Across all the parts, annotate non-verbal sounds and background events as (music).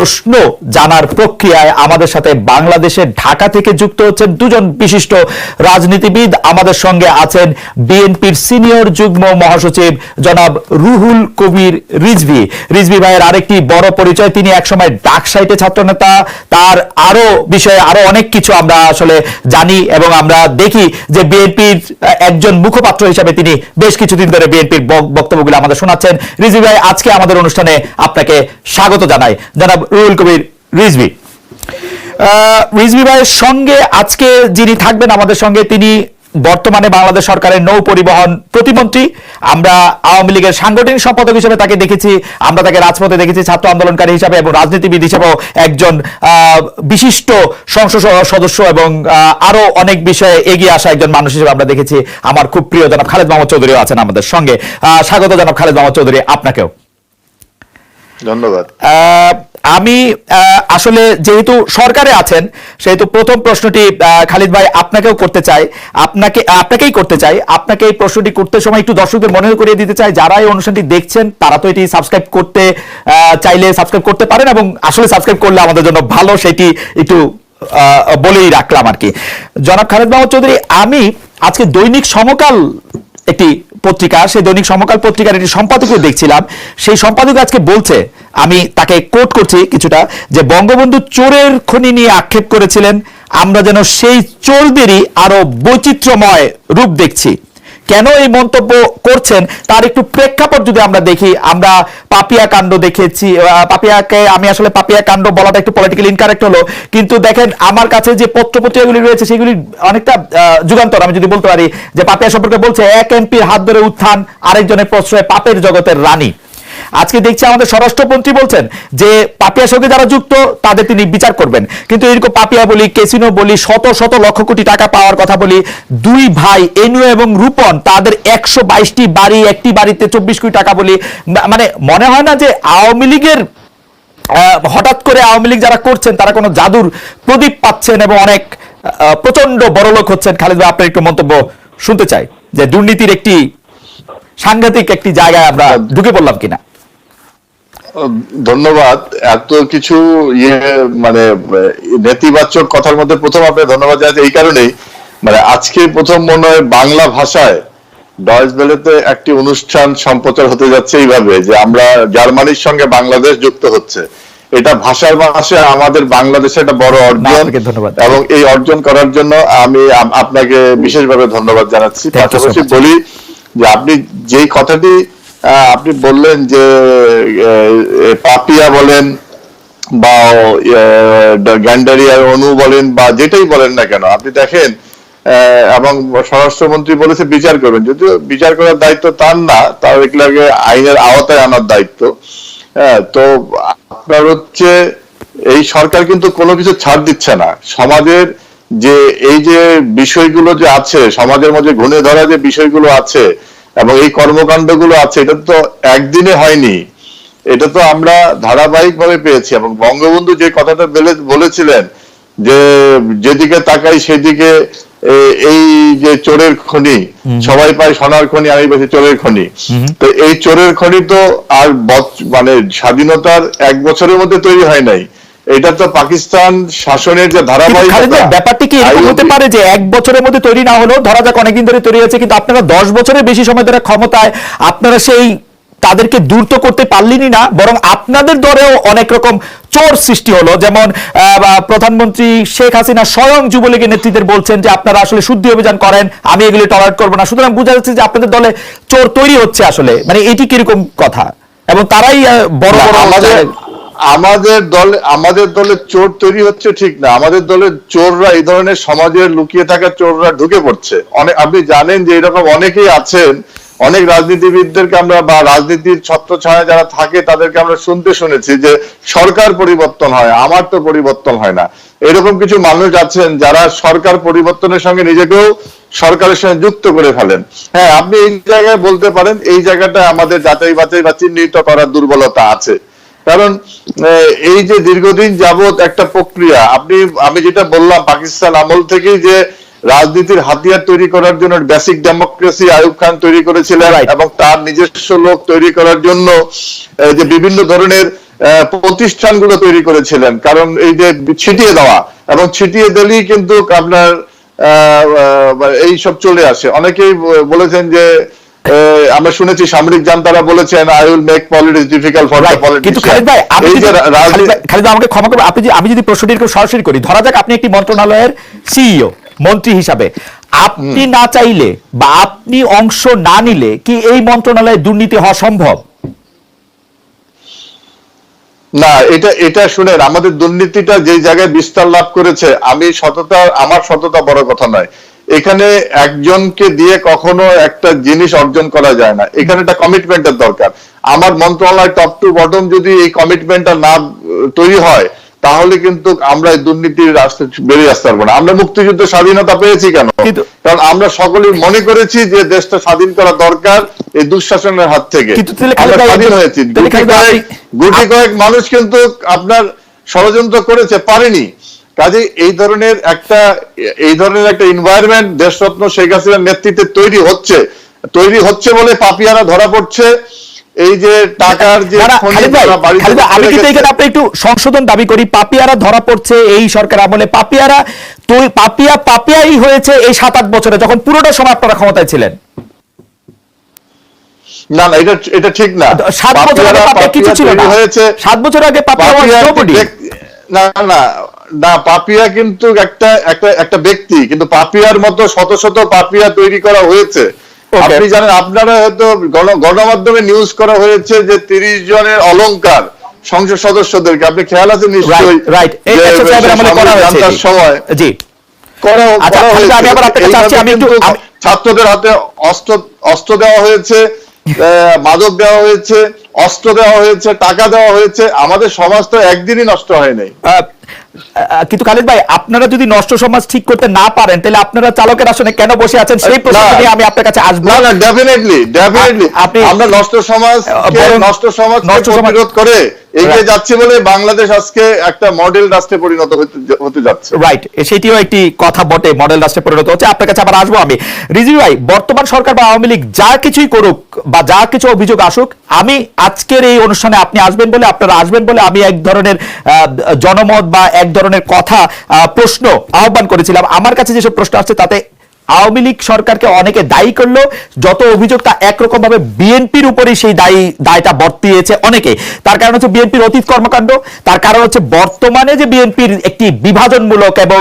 প্রশ্ন জানার প্রক্রিয়ায় আমাদের সাথে বাংলাদেশের ঢাকা থেকে যুক্ত হচ্ছেন দুজন বিশিষ্ট রাজনীতিবিদ। আমাদের সঙ্গে আছেন বিএনপির সিনিয়র যুগ্ম মহাসচিব জনাব রুহুল কবির রিজভি। রিজভি ভাইয়ের আরেকটি বড় পরিচয়, তিনি একসময় ডাক সাইটে ছাত্রনেতা। তার আরও বিষয়ে আরও অনেক কিছু আমরা আসলে জানি এবং আমরা দেখি যে বিএনপির একজন মুখপাত্র হিসাবে তিনি বেশ কিছুদিন ধরে বিএনপির বক্তব্যগুলো আমাদের শোনাচ্ছেন। রিজভি ভাই, আজকে আমাদের অনুষ্ঠানে আপনাকে স্বাগত জানাই। জনাব রুহুল কবির রিজভি। আহ, রিজভি ভাইয়ের সঙ্গে আজকে যিনি থাকবেন আমাদের সঙ্গে তিনি বর্তমানে বাংলাদেশ সরকারের নৌ পরিবহন প্রতিমন্ত্রী। আমরা আওয়ামী লীগের সাংগঠনিক সম্পাদক হিসেবে তাকে দেখেছি আমরা তাকে রাজপথে দেখেছি ছাত্র আন্দোলনকারী হিসাবে এবং রাজনীতিবিদ হিসেবেও একজন আহ, বিশিষ্ট সংসদ সদস্য এবং আরও অনেক বিষয়ে এগিয়ে আসা একজন মানুষ হিসেবে আমরা দেখেছি। আমার খুব প্রিয় জনাব খালেদ মাহমুদ চৌধুরীও আছেন আমাদের সঙ্গে। আহ, স্বাগত জনাব খালেদ মাহমুদ চৌধুরী আপনাকেও। ধন্যবাদ। আহ, আমি আসলে যেহেতু সরকারে আছেন, সেহেতু প্রথম প্রশ্নটি খালিদ ভাই আপনাকেও করতে চাই। আপনাকে, আপনাকেই করতে চাই। আপনাকে এই প্রশ্নটি করতে সময় একটু দর্শকদের মনে করিয়ে দিতে চাই। যারা এই অনুষ্ঠানটি দেখছেন, তারা তো এটি সাবস্ক্রাইব করতে চাইলে সাবস্ক্রাইব করতে পারেন এবং আসলে সাবস্ক্রাইব করলে আমাদের জন্য ভালো, সেটি একটু বলেই রাখলাম আর কি। জনাব খালেদ মাহমুদ চৌধুরী, আমি আজকে দৈনিক সমকাল একটি পত্রিকা, সেই দৈনিক সমকাল পত্রিকার একটি সম্পাদকীয় দেখছিলাম। সেই সম্পাদক আজকে বলছে, আমি তাকে কোট করছি কিছুটা, যে বঙ্গবন্ধু চোরের খনি নিয়ে আক্ষেপ করেছিলেন, আমরা যেন সেই চোরদেরই আরও বৈচিত্র্যময় রূপ দেখছি। কেন এই মন্তব্য করছেন, তার একটু প্রেক্ষাপট যদি আমরা দেখি, আমরা পাপিয়া কাণ্ড দেখেছি পাপিয়াকে আমি আসলে পাপিয়া কাণ্ড বলাটা একটু পলিটিক্যাল ইনকারেক্ট হলো, কিন্তু দেখেন আমার কাছে যে পত্রপত্রিকাগুলি রয়েছে, সেগুলি অনেকটা যুগান্তর, আমি যদি বলতে পারি, যে পাপিয়া সম্পর্কে বলছে, এক এমপির হাত ধরে উত্থান আরেকজনের প্রশ্রয় পাপের জগতের রানী। আজকে দেখছি আমাদের স্বরাষ্ট্রমন্ত্রী বলছেন যে পাপিয়ার সঙ্গে যারা যুক্ত, তাদের তিনি বিচার করবেন। কিন্তু এরকম পাপিয়া বলি কেসিনো বলি, শত শত লক্ষ কোটি টাকা পাওয়ার কথা বলি, দুই ভাই এনু এবং রূপন, তাদের একশো বাইশটি বাড়ি, একটি বাড়িতে চব্বিশ কোটি টাকা বলি মানে মনে হয় না যে আওয়ামী লীগের হঠাৎ করে আওয়ামী লীগ যারা করছেন, তারা কোনো জাদুর প্রদীপ পাচ্ছেন এবং অনেক প্রচণ্ড বড় লোক হচ্ছেন। খালিদ ভাই, আপনার একটু মন্তব্য শুনতে চাই যে দুর্নীতির একটি সাংঘাতিক একটি জায়গায় আমরা ঢুকে পড়লাম কিনা। ধন্যবাদ। এত কিছু ইয়ে মানে নেতিবাচক কথার মধ্যে প্রথম আপনাকে ধন্যবাদ জানাচ্ছি এই কারণেই। মানে আজকে প্রথম মনে হয় বাংলা ভাষায় ডয়েস বেলেতে একটি অনুষ্ঠান সম্প্রচার হতে যাচ্ছে এইভাবে যে আমরা জার্মানির সঙ্গে বাংলাদেশ যুক্ত হচ্ছে। এটা ভাষার মাসে আমাদের বাংলাদেশে একটা বড় অর্জন ধন্যবাদ। এবং এই অর্জন করার জন্য আমি আপনাকে বিশেষভাবে ধন্যবাদ জানাচ্ছি। পাশাপাশি বলি যে আপনি যেই কথাটি আপনি বললেন যে পাপিয়া বলেন বা গ্যান্ডারিয়ার অনু বলেন বা যেটাই বলেন না কেন, আপনি দেখেন এবং স্বরাষ্ট্রমন্ত্রী বলেছে বিচার করবেন। যদিও বিচার করার দায়িত্ব তার না, তার এগুলাকে আইনের আওতায় আনার দায়িত্ব। হ্যাঁ তো আপনার হচ্ছে, এই সরকার কিন্তু কোনো কিছু ছাড় দিচ্ছে না। সমাজের যে, এই যে বিষয়গুলো যে আছে, সমাজের মধ্যে ঘুরে ধরা যে বিষয়গুলো আছে এবং এই কর্মকাণ্ডগুলো আছে এটা তো একদিনে হয়নি। এটা তো আমরা ধারাবাহিক ভাবে পেয়েছি এবং বঙ্গবন্ধু যে কথাটা বলেছিলেন যে যেদিকে তাকাই সেদিকে এই যে চোরের খনি সবাই পায় সোনার খনি আমি বেশি চোরের খনি। তো এই চোরের খনি তো আর মানে স্বাধীনতার এক বছরের মধ্যে তৈরি হয় নাই। এটা তো পাকিস্তান শাসনের যে ধারাবাহিকতা। ব্যাপারটি কি এরকম হতে পারে যে এক বছরের মধ্যে তৈরি না হলেও ধরা যাক অনেকদিন ধরে তৈরি হয়েছে কিন্তু আপনারা দশ বছরের বেশি সময় ধরে ক্ষমতায় আপনারা সেই তাদেরকে দূর তো করতে পারলেনই না বরং আপনাদের দরেও অনেক রকম চোর সৃষ্টি হলো। যেমন প্রধানমন্ত্রী শেখ হাসিনা স্বয়ং যুবলীগের নেতৃত্বের বলছেন যে আপনারা আসলে শুদ্ধি অভিযান করেন আমি এগুলি টলারেট করব না। সুতরাং বোঝা যাচ্ছে যে আপনাদের দলে চোর তৈরি হচ্ছে আসলে। মানে এটি কীরকম কথা? এবং তারাই বড় বড় আমাদের দলে আমাদের দলে চোর তৈরি হচ্ছে ঠিক না। আমাদের দলের চোররা এই ধরনের সমাজের লুকিয়ে থাকা চোররা ঢুকে পড়ছে। অনেক আপনি জানেন যে এরকম অনেকেই আছেন, অনেক রাজনীতিবিদদেরকে আমরা বা রাজনীতির ছত্র ছায়া যারা থাকে তাদেরকে আমরা শুনতে শুনেছি যে সরকার পরিবর্তন হয়, আমার তো পরিবর্তন হয় না। এরকম কিছু মানুষ আছেন যারা সরকার পরিবর্তনের সঙ্গে নিজেকেও সরকারের সঙ্গে যুক্ত করে ফেলেন। হ্যাঁ আপনি এই জায়গায় বলতে পারেন, এই জায়গাটা আমাদের যাচাই বাছাই বা চিহ্নিত করার দুর্বলতা আছে। কারণ এই যে দীর্ঘদিন যাবত একটা প্রক্রিয়া আপনি আমি যেটা বললাম পাকিস্তান আমল থেকেই যে রাজনীতির হাতিয়ার তৈরি করার জন্য বেসিক ডেমোক্রেসি আয়ুব খান তৈরি করেছিলেন এবং তার নিজস্ব লোক তৈরি করার জন্য যে বিভিন্ন ধরনের আহ, প্রতিষ্ঠানগুলো তৈরি করেছিলেন। কারণ এই যে ছিটিয়ে দেওয়া এবং ছিটিয়ে দিলেই কিন্তু আপনার এই সব চলে আসে। অনেকেই বলেছেন যে আমরা শুনেছি সামরিক যান তারা বলেছেন I will make politics difficult for the Right. কিন্তু খালিদ ভাই আপনি যদি- খালিদ ভাই- আমাকে ক্ষমা করবেন। আপনি যে আমি যদি প্রশ্নটি এরকম সরাসরি করি ধরা যাক আপনি একটি মন্ত্রণালয়ের সিইও মন্ত্রী হিসাবে। আপনি না চাইলে বা আপনি অংশ না নিলে কি এই মন্ত্রণালয়ে দুর্নীতি হওয়া সম্ভব? না এটা এটা শুনেন আমাদের দুর্নীতিটা যে জায়গায় বিস্তার লাভ করেছে আমি সততা আমার সততা বড় কথা নয়। এখানে একজনকে দিয়ে কখনো একটা জিনিস অর্জন করা যায় না। এখানে একটা কমিটমেন্টের দরকার। আমার মন্ত্রণালয় টপ টু বটম যদি এই কমিটমেন্টটা না তৈরি হয় তাহলে কিন্তু আমরা এই দুর্নীতির রাস্তায় বেরিয়ে আসতে পারব না। আমরা মুক্তিযুদ্ধ স্বাধীনতা পেয়েছি কেন? কারণ আমরা সকলেই মনে করেছি যে দেশটা স্বাধীন করা দরকার এই দুঃশাসনের হাত থেকে। আমরা স্বাধীন হয়েছি। গুটি কয়েক মানুষ কিন্তু আপনার ষড়যন্ত্র করেছে পারেনি। কাজে এই ধরনের একটা এই ধরনের একটা এনভায়রনমেন্ট দেশরত্ন শেখ হাসিনার নেতৃত্বে তৈরি হচ্ছে। তৈরি হচ্ছে বলে পাপিয়ারা ধরা পড়ছে। এই যে টাকার যে আমি কিন্তু এখানে আপনি একটু সংশোধন দাবি করি। পাপিয়ারা ধরা পড়ছে এই সরকার আমলে। পাপিয়ারা তো পাপিয়া পাপিয়াই হয়েছে এই সাত আট বছরে যখন পুরোটা সময় আপনারা ক্ষমতায় ছিলেন। না না এটা এটা ঠিক না। সাত বছর আগে কিছু ছিল না। হয়েছে। সাত বছর আগে পাপিয়া না না না পাপিয়া কিন্তু একটা একটা একটা ব্যক্তি কিন্তু পাপিয়ার মতো শত শত পাপিয়া তৈরি করা হয়েছে। আপনি জানেন আপনারা হয়তো গণমাধ্যমে নিউজ করা হয়েছে যে তিরিশ জনের অলংকার সংসদ সদস্যদেরকে। আপনি খেয়াল আছে নিশ্চয়ই। সময় জি। আচ্ছা, ছাত্রদের হাতে অস্ত্র অস্ত্র দেওয়া হয়েছে (laughs) মাদক দেওয়া হয়েছে। অস্ত্র দেওয়া হয়েছে টাকা দেওয়া হয়েছে আমাদের সমাজ তো একদিনই নষ্ট হয় নাই। কিন্তু খালিদ ভাই আপনারা যদি নষ্ট সমাজ ঠিক করতে না পারেন তাহলে আপনারা চালকের আসনে কেন বসে আছেন? সেই প্রশ্ন নিয়ে আমি আপনার কাছে আসব। না না ডেফিনেটলি ডেফিনেটলি আপনি- আমরা নষ্ট সমাজ নষ্ট সমাজ নষ্ট প্রতিরোধ করে এগিয়ে যাচ্ছে বলে বাংলাদেশ আজকে একটা মডেল রাষ্ট্রে পরিণত হতে যাচ্ছে। রাইট সেটিও একটি কথা বটে মডেল রাষ্ট্রে পরিণত হচ্ছে। আপনার কাছে আবার আসব আমি। রিজভি ভাই বর্তমান সরকার বা আওয়ামী লীগ যা কিছুই করুক বা যা কিছু অভিযোগ আসুক আমি আজকের এই অনুষ্ঠানে আপনি আসবেন বলে আপনারা আসবেন বলে আমি এক ধরনের জনমত বা এক ধরনের কথা প্রশ্ন আহ্বান করেছিলাম। আমার কাছে যেসব প্রশ্ন আসছে, তাতে আওয়ামী লীগ সরকারকে অনেকে দায়ী করল। যত অভিযোগ, তা একরকম ভাবে বিএনপির উপরে সেই দায়ী, দায়টা বর্তিয়েছে অনেকে। তার কারণ হচ্ছে বিএনপির অতীত কর্মকাণ্ড। তার কারণ হচ্ছে বর্তমানে যে বিএনপির একটি বিভাজনমূলক এবং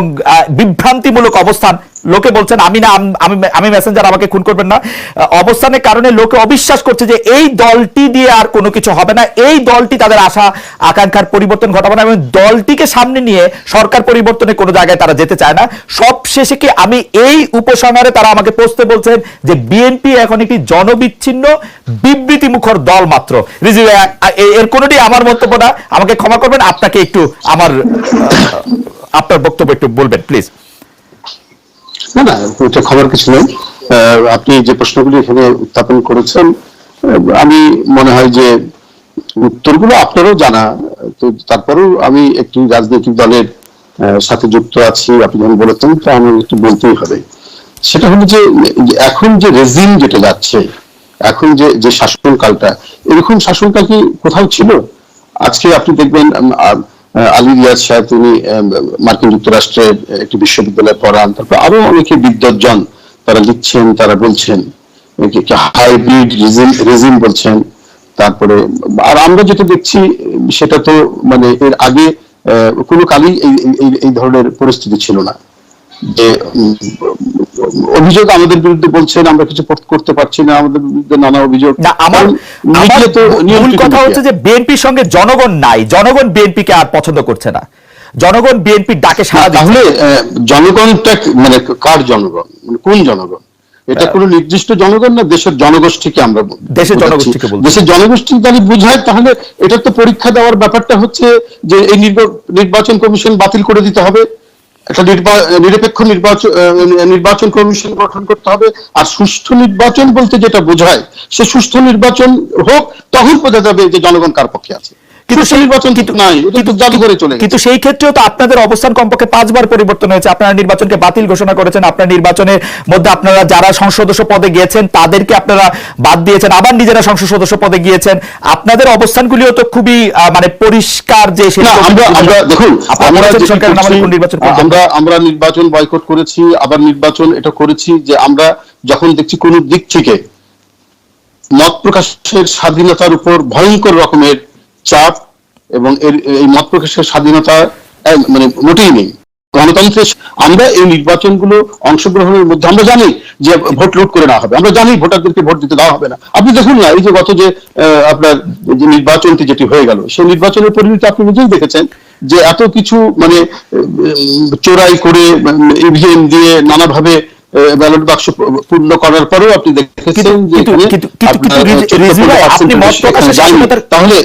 বিভ্রান্তিমূলক অবস্থান লোকে বলছেন, আমি না, আমি আমি মেসেঞ্জার আমাকে খুন করবেন না। অবস্থানের কারণে লোকে অবিশ্বাস করছে যে এই দলটি দিয়ে আর কোনো কিছু হবে না। এই দলটি তাদের আশা, আকাঙ্ক্ষার পরিবর্তন ঘটাবে না এবং দলটিকে সামনে নিয়ে সরকার পরিবর্তনে কোনো জায়গায় তারা যেতে চায় না। সব শেষে কি আমি এই উপসংহারে তারা আমাকে পৌঁছতে বলছেন যে বিএনপি এখন একটি জনবিচ্ছিন্ন বিবৃতি মুখর দল মাত্র। এর কোনোটি আমার মন্তব্য না। আমাকে ক্ষমা করবেন। আপনাকে একটু আমার আপনার বক্তব্য একটু বলবেন, প্লিজ। না না ওটা খবর কিছু নেই। আপনি যে প্রশ্নগুলি এখানে উত্থাপন করেছেন আমি মনে হয় যে উত্তরগুলো আপনারও জানা। তো তারপরেও আমি একটি রাজনৈতিক দলের সাথে যুক্ত আছি, আপনি যখন বলেছেন, তো আমি একটু বলতেই হবে। সেটা হলো যে, এখন যে রেজিম যেটা যাচ্ছে, এখন যে যে শাসনকালটা, এরকম শাসনকাল কি কোথাও ছিল? আজকে আপনি দেখবেন আলী রিয়াজ সাহেব, তিনি মার্কিন যুক্তরাষ্ট্রের একটি বিশ্ববিদ্যালয়ে পড়ান। তারপর আরও অনেকে বিদ্যজন তারা লিখছেন, তারা বলছেন হাইব্রিড রেজিম বলছেন। তারপরে, আর আমরা যেটা দেখছি, সেটা তো মানে এর আগে কোনো কালই এই ধরনের পরিস্থিতি ছিল না। যে অভিযোগ আমাদের বিরুদ্ধে বলছেন আমরা কিছু করতে পারছি না আমাদের বিরুদ্ধে নানা অভিযোগ। না আমার মূল কথা হচ্ছে যে বিএনপির সঙ্গে জনগণ নাই জনগণ বিএনপিকে আর পছন্দ করছে না। জনগণ বিএনপির ডাকে দিচ্ছে। তাহলে জনগণটা মানে কার জনগণ? মানে কোন জনগণ? এটা কোনো নির্দিষ্ট জনগণ না দেশের জনগোষ্ঠীকে আমরা দেশের জনগোষ্ঠীকে বলছি। দেশের জনগোষ্ঠী যদি বোঝায় তাহলে এটা তো পরীক্ষা দেওয়ার ব্যাপারটা হচ্ছে যে এই নির্বা- নির্বাচন কমিশন বাতিল করে দিতে হবে। একটা নিরপেক্ষ নির্বাচন নির্বাচন কমিশন গঠন করতে হবে। আর সুষ্ঠু নির্বাচন বলতে যেটা বোঝায়, সে সুষ্ঠু নির্বাচন হোক, তখন বোঝা যাবে যে জনগণ কার পক্ষে আছে। কিন্তু সুষ্ঠু নির্বাচন কিন্তু নাই কিন্তু জাদু করে চলে কিন্তু সেই ক্ষেত্রেও তো আপনাদের অবস্থান কমপক্ষে পাঁচবার পরিবর্তন হয়েছে। আপনারা নির্বাচনকে বাতিল ঘোষণা করেছেন আপনার নির্বাচনের মধ্যে আপনারা যারা সংসদ সদস্য পদে গিয়েছেন তাদেরকে আপনারা বাদ দিয়েছেন আবার নিজেরা সংসদ সদস্য পদে গিয়েছেন। আপনাদের অবস্থানগুলিও তো খুবই মানে পরিষ্কার যে সেই আমরা দেখুন আমরা আমরা নির্বাচন বয়কট করেছি আবার নির্বাচন এটা করেছি যে আমরা যখন দেখছি কোন দিক থেকে মত প্রকাশের স্বাধীনতার উপর ভয়ঙ্কর রকমের চাপ এবং এর এই মত প্রকাশের স্বাধীনতা মানে মোটেই নেই গণতন্ত্রের আমরা এই নির্বাচনগুলো অংশগ্রহণের মধ্যে আমরা জানি যে ভোট লুট করে না হবে আমরা জানি ভোটারদেরকে ভোট দিতে দেওয়া হবে না আপনি দেখুন না এই যে গত যে আপনার যে নির্বাচনটি যেটি হয়ে গেল সেই নির্বাচনের পরিণতি আপনি নিজেই দেখেছেন যে এত কিছু মানে চোরাই করে ইভিএম দিয়ে নানাভাবে ব্যালট বাক্স পূর্ণ করার পরেও আপনি দেখেছেন যে কিন্তু এখানে কিন্তু কিন্তু কিন্তু আপনার রিজ- 14% রিজভী ভাই, আপনি মত প্রকাশের স্বাধীনতার তাহলে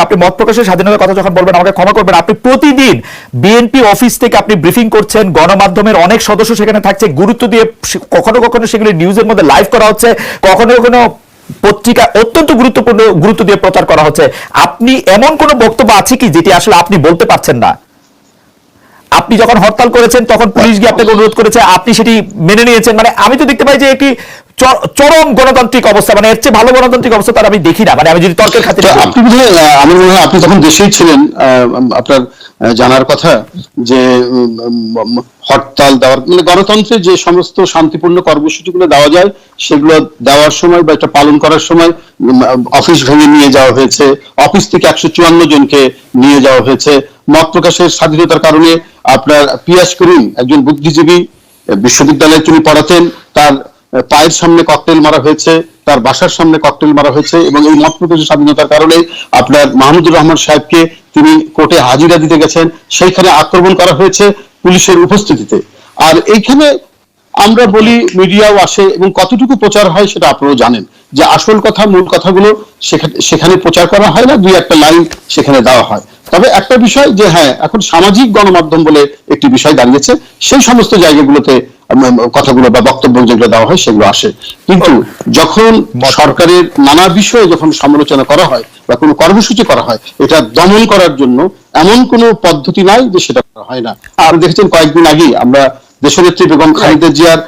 আপনি মত প্রকাশের স্বাধীনতার কথা যখন বলবেন আমাকে ক্ষমা করবেন। আপনি প্রতিদিন বিএনপি অফিস থেকে আপনি ব্রিফিং করছেন গণমাধ্যমের অনেক সদস্য সেখানে থাকছে গুরুত্ব দিয়ে কখনো কখনো সেগুলি নিউজের মধ্যে লাইভ করা হচ্ছে কখনো কখনো পত্রিকা অত্যন্ত গুরুত্বপূর্ণ গুরুত্ব দিয়ে প্রচার করা হচ্ছে। আপনি এমন কোন বক্তব্য আছে কি যেটি আসলে আপনি বলতে পারছেন না? আপনি যখন হরতাল করেছেন তখন পুলিশ গিয়ে আপনাকে অনুরোধ করেছে আপনি সেটি মেনে নিয়েছেন। মানে আমি তো দেখতে পাই যে একটি চরম গণতান্ত্রিক অবস্থা মানে এর চেয়ে ভালো গণতান্ত্রিক অবস্থা তার আমি দেখি না। মানে আমি যদি তর্কের খাতিরে আপনি আমার মনে হয় আপনি তখন দেশেই ছিলেন আহ, আপনার জানার কথা যে হরতাল দেওয়ার মানে গণতন্ত্রে যে সমস্ত শান্তিপূর্ণ কর্মসূচিগুলো দেওয়া যায়, সেগুলো দেওয়ার সময় বা এটা পালন করার সময় অফিস ভেঙে নিয়ে যাওয়া হয়েছে, অফিস থেকে একশো চুয়ান্ন জনকে নিয়ে যাওয়া হয়েছে। মত প্রকাশের স্বাধীনতার কারণে আপনার পিয়াস করিম, একজন বুদ্ধিজীবী, বিশ্ববিদ্যালয়ে তিনি পড়াতেন, তার পায়ের সামনে ককটেল মারা হয়েছে। তার বাসার সামনে ককটেল মারা হয়েছে এবং এই মত স্বাধীনতার কারণে আপনার মাহমুদুর রহমান সাহেবকে তিনি কোর্টে হাজিরা দিতে গেছেন। সেইখানে আক্রমণ করা হয়েছে পুলিশের উপস্থিতিতে। আর এইখানে আমরা বলি মিডিয়াও আসে এবং কতটুকু প্রচার হয় সেটা আপনারাও জানেন। যে আসল কথা, মূল কথাগুলো সেখানে- প্রচার করা হয় না, দুই একটা লাইন সেখানে দেওয়া হয়। তবে একটা বিষয় যে হ্যাঁ এখন সামাজিক গণমাধ্যম বলে একটি বিষয় দাঁড়িয়েছে, সেই সমস্ত জায়গাগুলোতে কথাগুলো বা বক্তব্য যেগুলো দেওয়া হয় সেগুলো আসে। কিন্তু যখন সরকারের নানা বিষয়ে যখন সমালোচনা করা হয় বা কোনো কর্মসূচি করা হয়, এটা দমন করার জন্য এমন কোনো পদ্ধতি নাই যে সেটা করা হয় না। আর দেখেছেন কয়েকদিন আগেই আমরা দেশনেত্রী বেগম খালেদা জিয়ার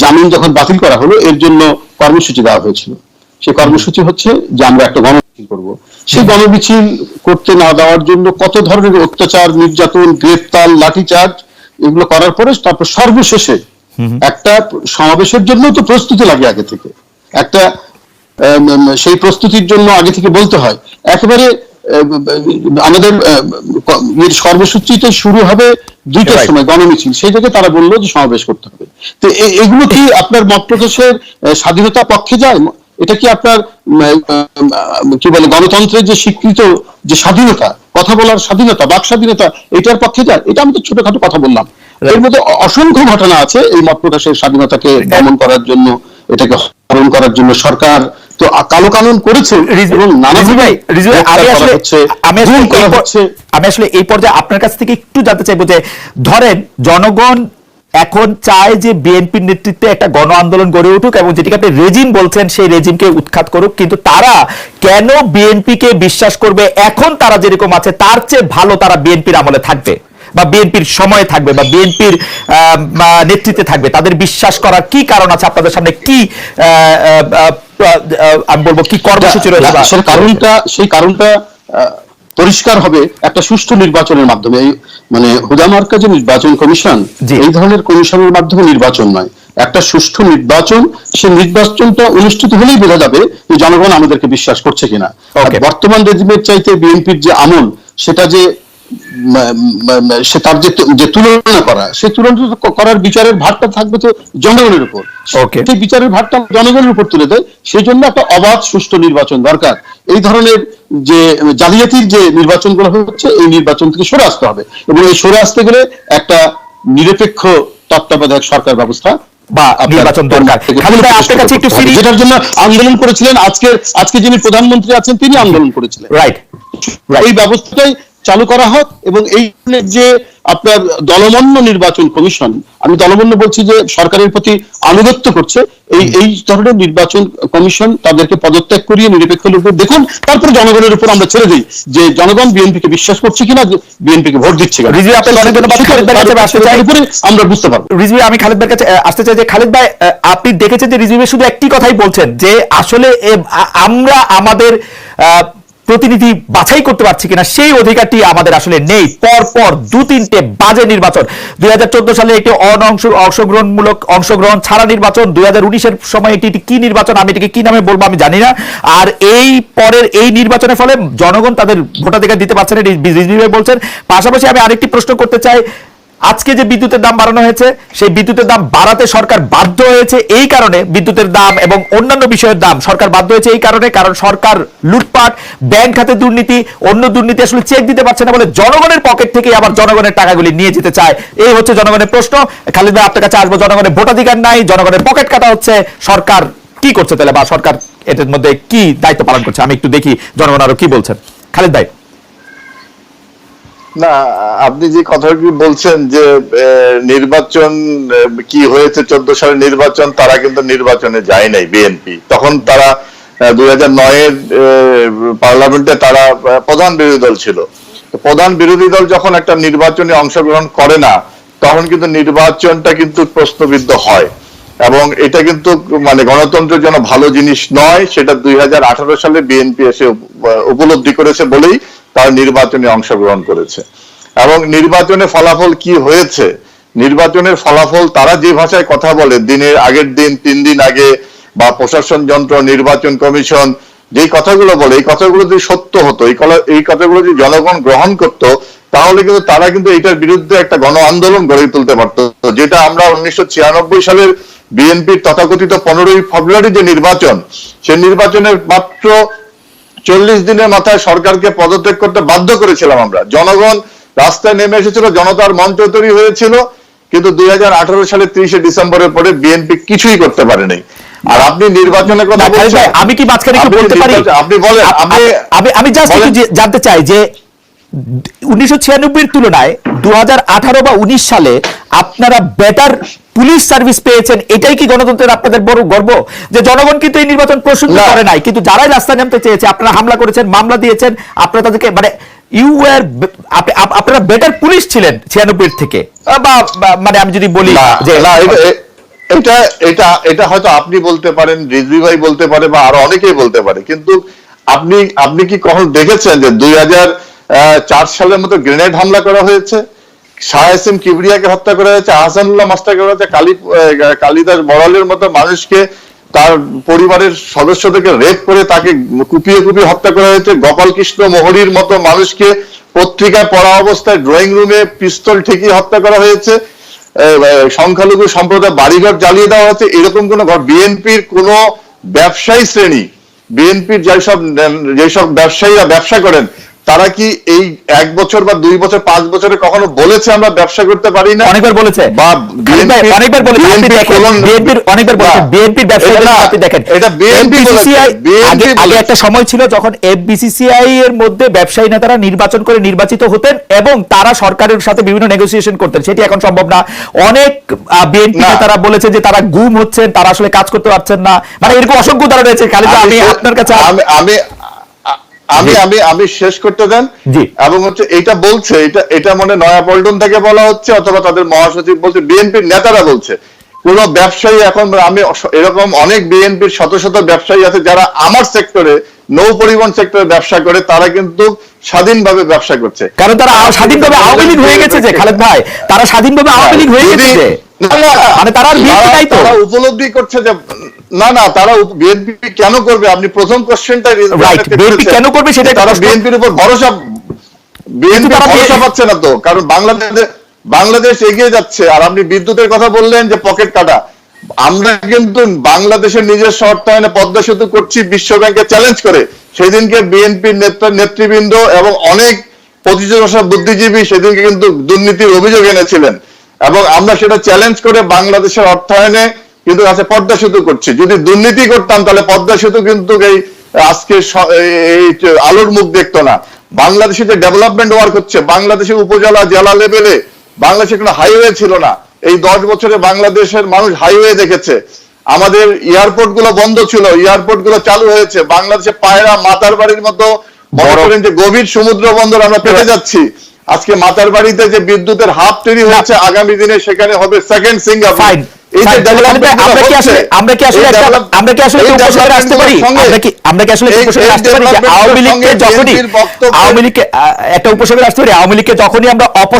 জামিন যখন বাতিল করা হলো এর জন্য কর্মসূচি দেওয়া হয়েছিল। সেই কর্মসূচি হচ্ছে যে আমরা একটা গণমিছিল করব। সেই গণমিছিল করতে না দেওয়ার জন্য কত ধরনের অত্যাচার নির্যাতন গ্রেফতার লাঠিচার্জ এগুলো করার পরে তারপর সর্বশেষে একটা সমাবেশের জন্য তো প্রস্তুতি লাগে আগে থেকে। একটা সেই প্রস্তুতির জন্য আগে থেকে বলতে হয়। একেবারে আমাদের ক- শুরু হবে দুইটার. সময় গণমিছিল। সেই জায়গায় তারা বলল যে সমাবেশ করতে হবে। তো এগুলো কি আপনার মত প্রকাশের স্বাধীনতা পক্ষে যায়? এটা কি আপনার কি বলে গণতন্ত্রের যে স্বীকৃত যে স্বাধীনতা কথা বলার স্বাধীনতা বাক স্বাধীনতা এটার পক্ষে যায়? এটা আমি তো ছোটখাটো কথা বললাম। এর মধ্যে অসংখ্য ঘটনা আছে এই মত প্রকাশের স্বাধীনতাকে দমন করার জন্য এটাকে হরণ করার জন্য সরকার তো কালো কানুন করেছে এবং নানা রিজু ভাই, আমি আসলে আমি আসলে এই আমি আসলে এই পর্যায়ে আপনার কাছ থেকে একটু জানতে চাইব যে ধরেন জনগণ এখন চায় যে বিএনপির নেতৃত্বে একটা গণ আন্দোলন গড়ে উঠুক এবং যেটিকে আপনি রেজিম বলছেন সেই রেজিমকে উৎখাত করুক কিন্তু তারা কেন বিএনপিকে বিশ্বাস করবে? এখন তারা যেরকম আছে তার চেয়ে ভালো তারা বিএনপির আমলে থাকবে। বা বিএনপির সময়ে থাকবে বা বিএনপির নেতৃত্বে থাকবে তাদের বিশ্বাস করার কি কারণ আছে আপনাদের সামনে? কি আমি বলব কি কর্মসূচি রয়েছে বা- কারণটা সেই কারণটা পরিষ্কার হবে একটা সুষ্ঠু নির্বাচনের মাধ্যমে। মানে হুদামার্কা যে নির্বাচন কমিশন। এই ধরনের কমিশনের মাধ্যমে নির্বাচন নয়। একটা সুষ্ঠু নির্বাচন সেই নির্বাচনটা অনুষ্ঠিত হলেই বোঝা যাবে যে জনগণ আমাদেরকে বিশ্বাস করছে কিনা। বর্তমান রেজিমের চাইতে বিএনপির যে আমল সেটা যে সে তার যে তুলনা করা সেই তুলনা করার বিচারের ভারটা থাকবে তো জনগণের উপর। সেই বিচারের ভারটা জনগণের উপর তুলে দেয় সেই জন্য একটা অবাধ সুষ্ঠু নির্বাচন দরকার। এই ধরনের যে জালিয়াতির যে নির্বাচনগুলো হচ্ছে এই নির্বাচন থেকে সরে আসতে হবে। এবং এই সরে আসতে গেলে একটা নিরপেক্ষ তত্ত্বাবধায়ক সরকার ব্যবস্থা বা নির্বাচন দরকার। আপনার কাছে একটু যেটার জন্য আন্দোলন করেছিলেন আজকে আজকে যিনি প্রধানমন্ত্রী আছেন তিনি আন্দোলন করেছিলেন। রাইট এই ব্যবস্থাটাই চালু করা হোক এবং এই যে আপনার দলমন্য নির্বাচন কমিশন আমি দলমন্য বলছি যে সরকারের প্রতি আনুগত্য করছে এই এই ধরনের নির্বাচন কমিশন তাদেরকে পদত্যাগ করিয়ে নিরপেক্ষ লোকের দেখুন তারপরে জনগণের উপর আমরা ছেড়ে দিই যে জনগণ বিএনপিকে বিশ্বাস করছে কিনা বিএনপিকে ভোট দিচ্ছে আমরা বুঝতে পারব। রিজভি আমি খালেদ ভাইয়ের কাছে আসতে চাই যে খালেদ ভাই আপনি দেখেছেন যে রিজভি শুধু একটি কথাই বলছেন যে আসলে আমরা আমাদের আহ, প্রতিনিধি বাছাই করতে পারছি কিনা সেই অধিকারটি আমাদের আসলে নেই। পর পর দু তিনটে বাজে নির্বাচন। দুই সালে একটি অনংশ, অংশগ্রহণমূলক অংশগ্রহণ ছাড়া নির্বাচন। দুই হাজার উনিশের সময় এটি কি নির্বাচন? আমি এটাকে কি নামে বলব আমি জানি না। আর এই পরের এই নির্বাচনের ফলে জনগণ তাদের ভোটাধিকার দিতে পারছে না বলছেন। পাশাপাশি আমি আরেকটি প্রশ্ন করতে চাই। আজকে যে বিদ্যুতের দাম বাড়ানো হয়েছে, সেই বিদ্যুতের দাম বাড়াতে সরকার বাধ্য হয়েছে এই কারণে বিদ্যুতের দাম এবং অন্যান্য বিষয়ের দাম সরকার বাধ্য হয়েছে এই কারণে, কারণ সরকার লুটপাট, ব্যাংক খাতে দুর্নীতি, অন্য দুর্নীতি আসলে চেক দিতে পারছে না বলে জনগণের পকেট থেকে আবার জনগণের টাকাগুলি নিয়ে যেতে চায়। এই হচ্ছে জনগণের প্রশ্ন। খালিদ ভাই, আপনার কাছে আসব। জনগণের ভোটাধিকার নাই, জনগণের পকেট কাটা হচ্ছে। সরকার কি করছে তাহলে বা সরকার এটার মধ্যে কি দায়িত্ব পালন করছে? আমি একটু দেখি জনগণ আরও কি বলছেন। খালিদ ভাই। না, আপনি যে কথাটি বলছেন যে নির্বাচন কি হয়েছে চোদ্দ সালের নির্বাচন, তারা কিন্তু নির্বাচনে যায় নাই বিএনপি তখন তারা দুই হাজার নয়ের পার্লামেন্টে তারা প্রধান বিরোধী দল ছিল। প্রধান বিরোধী দল যখন একটা নির্বাচনে অংশগ্রহণ করে না, তখন কিন্তু নির্বাচনটা কিন্তু প্রশ্নবিদ্ধ হয়। এবং এটা কিন্তু মানে গণতন্ত্রের জন্য ভালো জিনিস নয়, সেটা দুই হাজার আঠারো সালে বিএনপি এসে উপলব্ধি করেছে বলেই তারা নির্বাচনে অংশগ্রহণ করেছে। এবং নির্বাচনে ফলাফল কি হয়েছে? নির্বাচনের ফলাফল তারা যে ভাষায় কথা বলে, দিনের আগের দিন, তিন দিন আগে, বা প্রশাসন যন্ত্র, নির্বাচন কমিশন, যেই কথাগুলো বলে, এই কথাগুলো যদি সত্য হতো, এই এই কথাগুলো যদি জনগণ গ্রহণ করত, তাহলে কিন্তু তারা কিন্তু এটার বিরুদ্ধে একটা গণ আন্দোলন গড়ে তুলতে পারতো। যেটা আমরা উনিশশো ছিয়ানব্বই সালের বিএনপির তথাকথিত পনেরোই ফেব্রুয়ারি যে নির্বাচন সেই নির্বাচনের মাত্র চল্লিশ দিনের মাথায় সরকারকে পদত্যাগ করতে বাধ্য করেছিলাম আমরা। জনগণ রাস্তায় নেমে এসেছিল জনতার মঞ্চ তৈরি হয়েছিল কিন্তু দুই হাজার সালে ত্রিশে ডিসেম্বরের পরে বিএনপি কিছুই করতে পারেনি। আর আপনি নির্বাচনের কথা আমি কি মাঝখানে আপনি বলতে পারি? আপনি বলেন আমি আমি জাস্ট জানতে চাই যে উনিশশো ছিয়ানব্বই তুলনায় দু আঠারো বা উনিশ সালে আপনারা বেটার পুলিশ সার্ভিস পেয়েছেন। এটাই কি গণতন্ত্রের আপনাদের বড় গর্ব? যে জনগণ কিন্তু এই নির্বাচন করে নাই কিন্তু যারাই রাস্তায় নামতে চেয়েছে আপনারা হামলা করেছেন মামলা দিয়েছেন আপনারা তাদেরকে মানে ইউ আর আপনারা বেটার পুলিশ ছিলেন ছিয়ানব্বই থেকে। বা মানে আমি যদি বলি যে এটা- এটা এটা এটা হয়তো আপনি বলতে পারেন রিজভি ভাই বলতে পারে বা আরও অনেকেই বলতে পারে কিন্তু আপনি আপনি কি কখন দেখেছেন যে দুই হাজার চার সালের মতো গ্রেনেড হামলা করা হয়েছে। শাহেসিম কিবরিয়াকে হত্যা করা হয়েছে, আহসানুল্লাহ মাস্টার করা হয়েছে, কালী কালিদাস বড়ালের মতো মানুষকে তার পরিবারের সদস্যদেরকে রেপ করে তাকে কুপিয়ে কুপিয়ে হত্যা করা হয়েছে। গোপাল কৃষ্ণ মোহরির মতো মানুষকে পত্রিকায় পড়া অবস্থায় ড্রয়িং রুমে পিস্তল ঠেকিয়ে হত্যা করা হয়েছে। সংখ্যালঘু সম্প্রদায় বাড়িঘর জ্বালিয়ে দেওয়া হয়েছে। এরকম কোন বিএনপির কোন ব্যবসায়ী শ্রেণি বিএনপির যেসব যেসব ব্যবসায়ীরা ব্যবসা করেন তারা কি এই এক বছর বা দুই বছর পাঁচ বছরে কখনো বলেছে আমরা ব্যবসা করতে পারি না? অনেকবার বলেছে। বা অনেকবার বলেছে। অনেকবার বলেছে। বিএনপির ব্যবসায়ীদের আপনি দেখেন। এটা বলেছে, আগে আগে একটা সময় ছিল যখন এফবিসিসিআই এর মধ্যে ব্যবসায়ী নেতারা নির্বাচন করে নির্বাচিত হতেন এবং তারা সরকারের সাথে বিভিন্ন নেগোসিয়েশন করতেন। সেটি এখন সম্ভব না। অনেক বিএনপি। নেতারা বলেছে যে তারা গুম হচ্ছেন তারা আসলে কাজ করতে পারছেন না। মানে এরকম অসংখ্য তারা রয়েছে। আমি আমি- আপনার কাছে আমি আমি আমি আমি শেষ করতে দেন। এবং হচ্ছে এটা বলছে এটা এটা মনে নয়া পল্টন থেকে বলা হচ্ছে অথবা তাদের মহাসচিব বলছে বিএনপির নেতারা বলছে। কোন ব্যবসায়ী এখন আমি এরকম অনেক বিএনপির শত শত ব্যবসায়ী আছে যারা আমার সেক্টরে নৌ পরিবহন সেক্টরে ব্যবসা করে তারা কিন্তু স্বাধীনভাবে ব্যবসা করছে। কারণ তারা স্বাধীনভাবে আওয়ামী লীগ হয়ে গেছে যে খালেদ ভাই তারা স্বাধীনভাবে আওয়ামী লীগ হয়ে গেছে মানে তারা বিএনপি তো। তারা উপলব্ধি করছে যে না না তারা বিএনপি কেন করবে? আপনি প্রথম কোশ্চেনটা Right, BNP কেন করবে সেটা তারা বিএনপির উপর ভরসা বিএনপি ভরসা পাচ্ছে না তো। কারণ বাংলাদেশে বাংলাদেশ এগিয়ে যাচ্ছে। আর আপনি বিদ্যুতের কথা বললেন যে পকেট কাটা। আমরা কিন্তু বাংলাদেশের নিজের অর্থায়নে পদ্মা সেতু করছি বিশ্ব ব্যাংকে চ্যালেঞ্জ করে। সেদিনকে বিএনপির নেতৃবৃন্দ এবং অনেক প্রতিযোগিতা বুদ্ধিজীবী সেদিনকে কিন্তু দুর্নীতির অভিযোগ এনেছিলেন। এবং আমরা সেটা চ্যালেঞ্জ করে বাংলাদেশের অর্থায়নে কিন্তু আছে পদ্মা সেতু করছি। যদি দুর্নীতি করতাম তাহলে পদ্মা সেতু কিন্তু এই আজকে এই আলোর মুখ দেখতো না। বাংলাদেশে যে ডেভেলপমেন্ট ওয়ার্ক হচ্ছে বাংলাদেশে উপজেলা জেলা লেভেলে বাংলাদেশে কোনো হাইওয়ে ছিল না। এই দশ বছরে বাংলাদেশের মানুষ হাইওয়ে দেখেছে। আমাদের এয়ারপোর্টগুলো বন্ধ ছিল এয়ারপোর্টগুলো চালু হয়েছে। বাংলাদেশে পায়রা মাতার বাড়ির মতো মনে বড়- করেন যে গভীর সমুদ্র বন্দর আমরা পেতে যাচ্ছি। আজকে মাতার বাড়িতে যে বিদ্যুতের হাব তৈরি হয়েছে আগামী দিনে সেখানে হবে সেকেন্ড সিঙ্গাপুর আমরা কি আসলে আমরা কি আসলে আসতে পারি? আমরা কি আসলে আসতে পারি আওয়ামী লীগকে যখনই আওয়ামী লীগকে একটা উপসংহারে আসতে পারি আওয়ামী লীগকে যখনই আমরা অপ